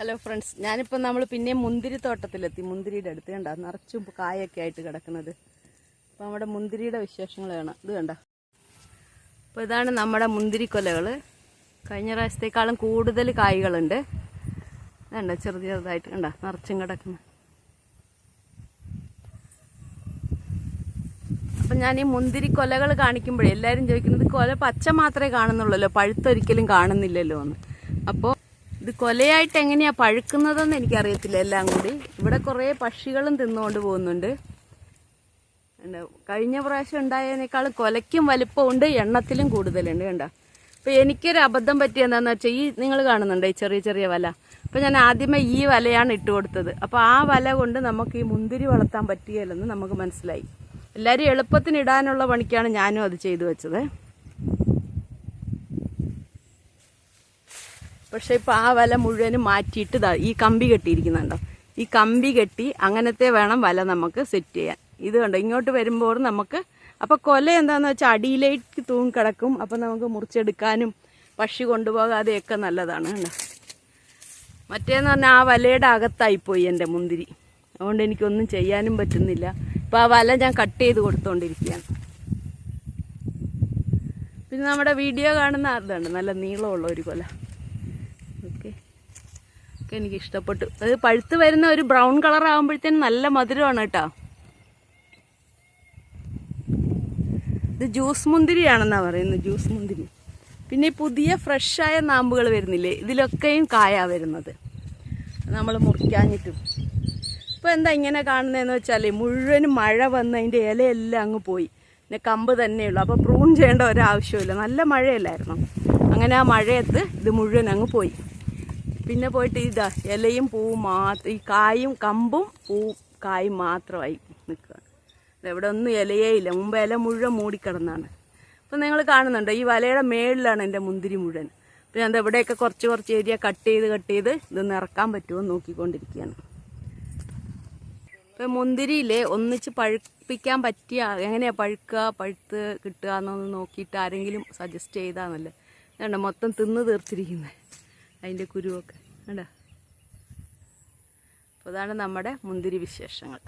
Hello friends ഞാനിപ്പോൾ നമ്മൾ പിന്നെ മുന്തിരി തോട്ടത്തിലെത്തി. മുന്തിരിയുടെ അടുത്ത് കണ്ട നിറച്ചും കായൊക്കെ ആയിട്ട് കിടക്കുന്നത്. അപ്പോൾ നമ്മുടെ മുന്തിരിയുടെ വിശേഷങ്ങൾ കാണാം. ഇത് കണ്ട? അപ്പോൾ ഇതാണ് നമ്മുടെ മുന്തിരി കൊലകൾ കഴിഞ്ഞ പ്രാവശ്യത്തേക്കാളും കൂടുതൽ കായ്കളുണ്ട്. കണ്ട? ചെറു ചെറുതായിട്ട് കണ്ട? നിറച്ചും കിടക്കുന്നത് അപ്പം ഞാൻ ഈ മുന്തിരി കൊലകൾ കാണിക്കുമ്പോഴേ എല്ലാവരും ചോദിക്കുന്നത് കൊല പച്ച മാത്രമേ കാണുന്നുള്ളല്ലോ? പഴുത്തൊരിക്കലും കാണുന്നില്ലല്ലോ? എന്ന്. അപ്പോൾ ഇത് കൊലയായിട്ട് എങ്ങനെയാ പഴുക്കുന്നതെന്ന് എനിക്കറിയത്തില്ല എല്ലാം കൂടി. ഇവിടെ കുറേ പക്ഷികളും തിന്നുകൊണ്ട് പോകുന്നുണ്ട്. കഴിഞ്ഞ പ്രാവശ്യം ഉണ്ടായതിനേക്കാളും കൊലയ്ക്കും വലിപ്പമുണ്ട് എണ്ണത്തിലും കൂടുതലുണ്ട് കണ്ട? അപ്പോൾ എനിക്കൊരു അബദ്ധം പറ്റിയെന്താണെന്ന് വെച്ചാൽ ഈ നിങ്ങൾ കാണുന്നുണ്ട് ഈ ചെറിയ ചെറിയ വല? അപ്പോൾ ഞാൻ ആദ്യമേ ഈ വലയാണ് ഇട്ട് കൊടുത്തത്. അപ്പോൾ ആ വല കൊണ്ട് നമുക്ക് ഈ മുന്തിരി വളർത്താൻ പറ്റിയല്ലെന്ന് നമുക്ക് മനസ്സിലായി. എല്ലാവരും എളുപ്പത്തിന് ഇടാനുള്ള പണിക്കാണ് ഞാനും അത് ചെയ്തു വെച്ചത്. പക്ഷെ ഇപ്പൊ ആ വല മുഴുവനും മാറ്റിയിട്ട് ഈ കമ്പി കെട്ടിയിരിക്കുന്നുണ്ടോ? ഈ കമ്പി കെട്ടി അങ്ങനത്തെ വേണം വല നമുക്ക് സെറ്റ് ചെയ്യാൻ. ഇത് കണ്ടോ? ഇങ്ങോട്ട് വരുമ്പോൾ നമുക്ക് അപ്പോൾ കൊല എന്താണെന്ന് വെച്ചാൽ അടിയിലേക്ക് തൂങ്ങി കിടക്കും. അപ്പോൾ നമുക്ക് മുറിച്ചെടുക്കാനും പക്ഷി കൊണ്ടുപോകാതെയൊക്കെ നല്ലതാണ് കണ്ടോ? മറ്റേന്ന് പറഞ്ഞാൽ ആ വലയുടെ അകത്തായിപ്പോയി എന്റെ മുന്തിരി. അതുകൊണ്ട് എനിക്കൊന്നും ചെയ്യാനും പറ്റുന്നില്ല. ഇപ്പം ആ വല ഞാൻ കട്ട് ചെയ്ത് കൊടുത്തോണ്ടിരിക്കുകയാണ്. പിന്നെ നമ്മുടെ വീഡിയോ കാണുന്ന അതുണ്ട് നല്ല നീളമുള്ള ഒരു കൊല. ഒക്കെ എനിക്ക് ഇഷ്ടപ്പെട്ടു. അത് പഴുത്ത് വരുന്ന ഒരു ബ്രൗൺ കളർ ആകുമ്പോഴത്തേനും നല്ല മധുരമാണ് കേട്ടോ. ഇത് ജ്യൂസ് മുന്തിരിയാണെന്നാ പറയുന്നത് ജ്യൂസ് മുന്തിരി. പിന്നെ പുതിയ ഫ്രഷായ നാമ്പുകൾ വരുന്നില്ലേ ഇതിലൊക്കെയും കായ വരുന്നത്. നമ്മൾ മുറിക്കാഞ്ഞിട്ടും. ഇപ്പോൾ എന്താ ഇങ്ങനെ കാണുന്നതെന്ന് വെച്ചാൽ മുഴുവനും മഴ വന്ന് അതിന്റെ ഇലയെല്ലാം അങ്ങ് പോയി. പിന്നെ കമ്പ് തന്നെയുള്ളൂ. അപ്പോൾ പ്രൂൺ ചെയ്യേണ്ട ഒരാവശ്യമില്ല നല്ല മഴയല്ലായിരുന്നു? അങ്ങനെ ആ മഴയത്ത് ഇത് മുഴുവൻ അങ്ങ് പോയി. പിന്നെ പോയിട്ട് ഇതാ ഇലയും പൂവും മാത്രം ഈ കായും കമ്പും പൂവും കായും മാത്രമായി നിൽക്കുക ഇവിടെ ഒന്നും ഇലയേ ഇല്ല. മുമ്പ് ഇല മുഴുവൻ മൂടിക്കിടന്നാണ്. അപ്പം നിങ്ങൾ കാണുന്നുണ്ടോ? ഈ വലയുടെ മേളിലാണ് എന്റെ മുന്തിരി മുഴുവൻ. അപ്പം ഞാൻ ഇവിടെയൊക്കെ കുറച്ച് കുറച്ച് ഏരിയ കട്ട് ചെയ്ത് കട്ട് ചെയ്ത് ഇത് നിറക്കാൻ പറ്റുമോ നോക്കിക്കൊണ്ടിരിക്കുകയാണ്. ഇപ്പം മുന്തിരിയിലെ ഒന്നിച്ച് പഴുപ്പിക്കാൻ പറ്റിയ എങ്ങനെയാ പഴുക്കുക പഴുത്ത് കിട്ടുക എന്നൊന്ന് നോക്കിയിട്ട് ആരെങ്കിലും സജസ്റ്റ് ചെയ്താന്നല്ലേ വേണ്ട മൊത്തം തിന്ന് തീർത്തിരിക്കുന്നത്. അതിന്റെ കുരുവൊക്കെ. കണ്ടോ? അപ്പോൾ അതാണ് നമ്മുടെ മുന്തിരി വിശേഷങ്ങൾ.